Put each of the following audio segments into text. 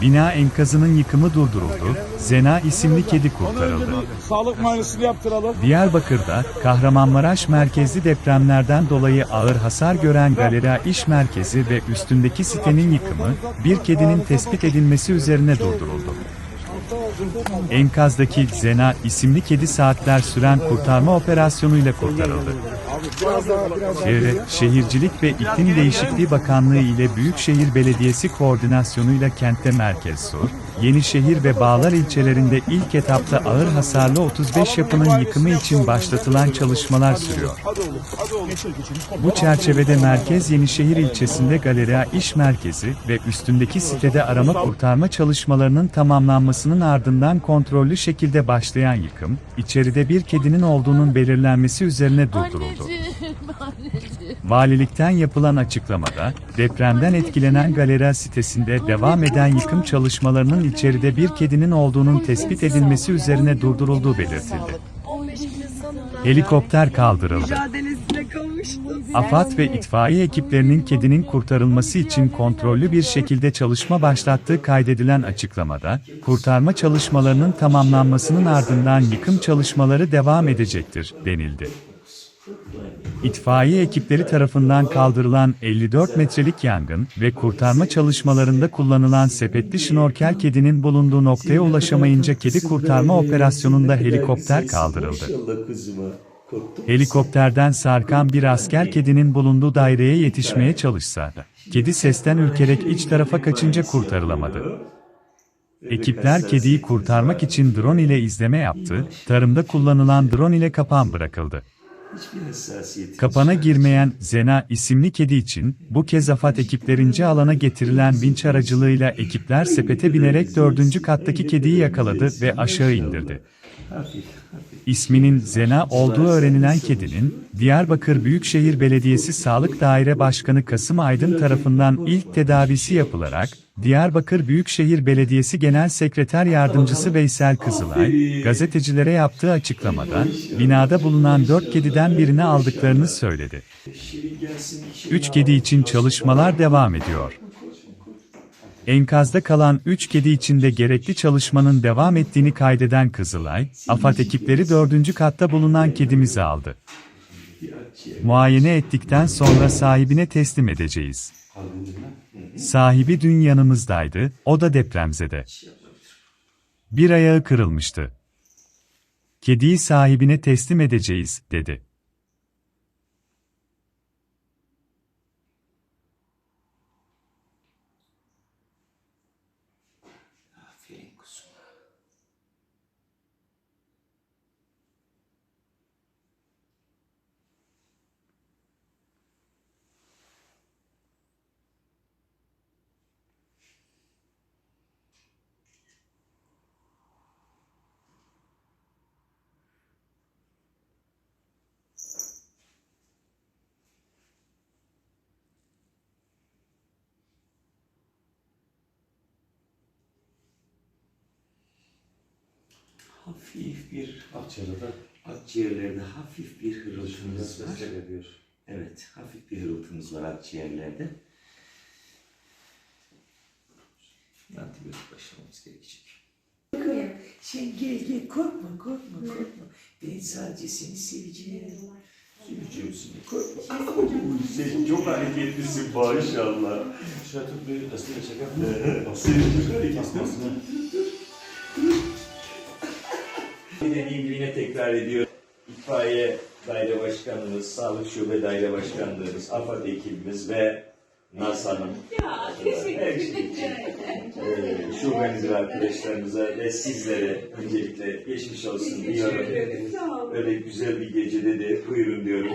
Bina enkazının yıkımı durduruldu, Zena isimli kedi kurtarıldı. Sağlık muayenesini yaptıralım. Diyarbakır'da Kahramanmaraş merkezli depremlerden dolayı ağır hasar gören Galera İş Merkezi ve üstündeki sitenin yıkımı, bir kedinin tespit edilmesi üzerine durduruldu. Enkazdaki Zena isimli kedi saatler süren kurtarma operasyonuyla kurtarıldı. Çevre, Şehircilik ve İklim Değişikliği Bakanlığı ile Büyükşehir Belediyesi koordinasyonuyla kentte Merkez Sur, Yenişehir ve Bağlar ilçelerinde ilk etapta ağır hasarlı 35 yapının yıkımı için başlatılan çalışmalar sürüyor. Bu çerçevede Merkez Yenişehir ilçesinde Galeria İş Merkezi ve üstündeki sitede arama kurtarma çalışmalarının tamamlanmasının ardından kontrollü şekilde başlayan yıkım, içeride bir kedinin olduğunun belirlenmesi üzerine durduruldu. Valilikten yapılan açıklamada, depremden etkilenen galera sitesinde devam eden yıkım çalışmalarının içeride bir kedinin olduğunun tespit edilmesi üzerine durdurulduğu belirtildi. 15 gün sonunda. Helikopter kaldırıldı. AFAD ve itfaiye ekiplerinin kedinin kurtarılması için kontrollü bir şekilde çalışma başlattığı kaydedilen açıklamada, kurtarma çalışmalarının tamamlanmasının ardından yıkım çalışmaları devam edecektir, denildi. İtfaiye ekipleri tarafından kaldırılan 54 metrelik yangın ve kurtarma çalışmalarında kullanılan sepetli şnorkel kedinin bulunduğu noktaya ulaşamayınca kedi kurtarma operasyonunda helikopter kaldırıldı. Helikopterden sarkan bir asker kedinin bulunduğu daireye yetişmeye çalışsa kedi sesten ürkerek iç tarafa kaçınca kurtarılamadı. Ekipler kediyi kurtarmak için drone ile izleme yaptı, tarımda kullanılan drone ile kapan bırakıldı. Kapana girmeyen Zena isimli kedi için bu kez AFAD ekiplerince alana getirilen vinç aracılığıyla ekipler sepete binerek dördüncü kattaki kediyi yakaladı ve aşağı indirdi. İsminin Zena olduğu öğrenilen kedinin, Diyarbakır Büyükşehir Belediyesi Sağlık Daire Başkanı Kasım Aydın tarafından ilk tedavisi yapılarak, Diyarbakır Büyükşehir Belediyesi Genel Sekreter Yardımcısı Veysel Kızılay, gazetecilere yaptığı açıklamada, binada bulunan dört kediden birini aldıklarını söyledi. Üç kedi için çalışmalar devam ediyor. Enkazda kalan 3 kedi için de gerekli çalışmanın devam ettiğini kaydeden Kızılay, AFAD ekipleri 4. katta bulunan kedimizi aldı. Muayene ettikten sonra sahibine teslim edeceğiz. Sahibi dün yanımızdaydı, o da depremzede. Bir ayağı kırılmıştı. Kediyi sahibine teslim edeceğiz, dedi. Hafif bir Akçalı'da akciğerlerde hafif bir hırıltımız var. ediyor. Evet, hafif bir hırıltımız var akciğerlerde. Antibiyotik başlamamız gerekecek. Sen gel gel korkma korkma korkma. Ben sadece seni seveceğim. Seveceğim seni korkma. Uy, Sen çok hareketlisin maşallah. Şöyle bir desteğiyle çeker. Seveceğim hareketli. Tekrar ediyorum. İtfaiye Daire Başkanımız, Sağlık Şube Daire Başkanlığımız, AFAD ekibimiz ve Naz Hanım. Ya Her şey için. Şubemiz ve arkadaşlarımıza ve sizlere öncelikle geçmiş olsun diyorum. Öyle güzel bir gecede de buyurun diyorum.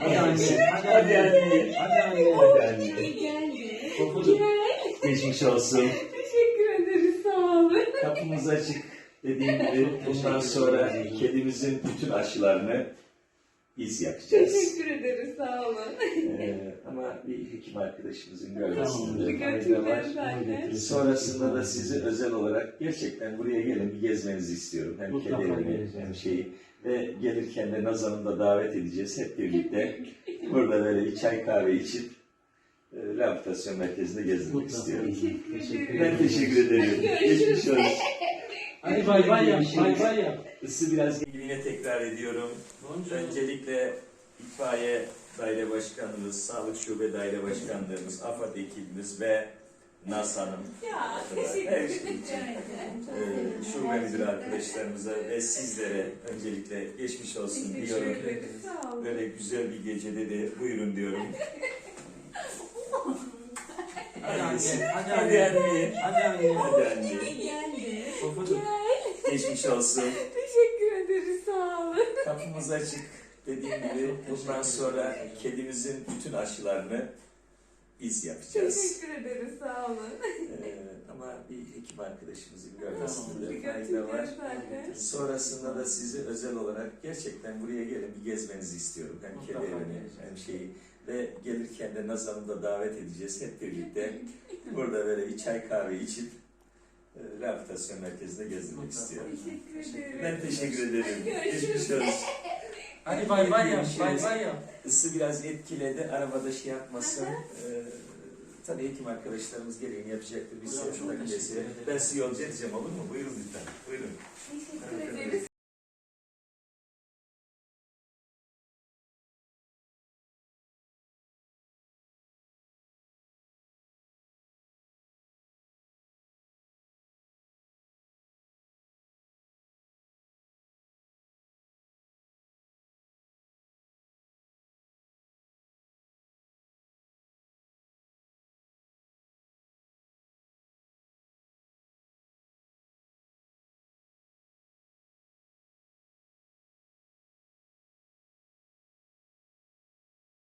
Hadi anne, hadi anne, hadi anne, hadi anne. Geldi. Geçmiş olsun. Teşekkür ederiz sağ olun. Kapımız açık. Dediğim gibi bundan sonra kedimizin bütün aşılarını biz yapacağız. Teşekkür ederiz sağ olun. Ee, ama bir hekim arkadaşımızın görmesinde fayda var. Zaten. Sonrasında da sizi özel olarak gerçekten buraya gelin bir gezmenizi istiyorum. Hem geleceğim. hem şeyi. Ve gelirken de Nazan'ı da davet edeceğiz hep birlikte. Burada böyle bir çay kahve içip e, rehabilitasyon merkezinde gezdirmek istiyorum. Teşekkür ederim. Ben teşekkür ederim. Geçmiş olsun. Hadi bay bay yap, bay bay yap. Isı biraz yine tekrar ediyorum. Öncelikle itfaiye daire başkanımız, sağlık şube daire başkanlarımız, AFAD ekibimiz ve Naz Hanım. Ya teşekkür ederim. Ee, şube müdürü arkadaşlarımıza ve sizlere öncelikle geçmiş olsun diyorum. Böyle güzel bir gecede de buyurun diyorum. Hadi anne, hadi anne. Hadi anne. Hadi anne. Pofuduk. Geçmiş olsun. Teşekkür ederiz. Sağ olun. Kapımız açık. Dediğim gibi bundan sonra kedimizin bütün aşılarını biz yapacağız. Teşekkür ederiz. Sağ olun. Ee, ama bir hekim arkadaşımızın görmesinde fayda var. Zaten. Sonrasında da sizi özel olarak gerçekten buraya gelin bir gezmenizi istiyorum. Hem kedi Mutlaka evini geleceğiz. hem şeyi. Ve gelirken de Nazan'ı da davet edeceğiz hep birlikte. Burada böyle bir çay kahve içip rehabilitasyon merkezinde gezdirmek Mutlaka. istiyorum. Teşekkür ederim. Ben teşekkür ederim. Görüşürüz. Hadi bay bay yap, bay bay yap. Isı biraz etkiledi. Arabada şey yapmasın. Ee, tabii hekim arkadaşlarımız gereğini yapacaktır. Biz ederim. Ben sizi yolcu edeceğim olur mu? Buyurun lütfen. Buyurun. Teşekkür ederiz.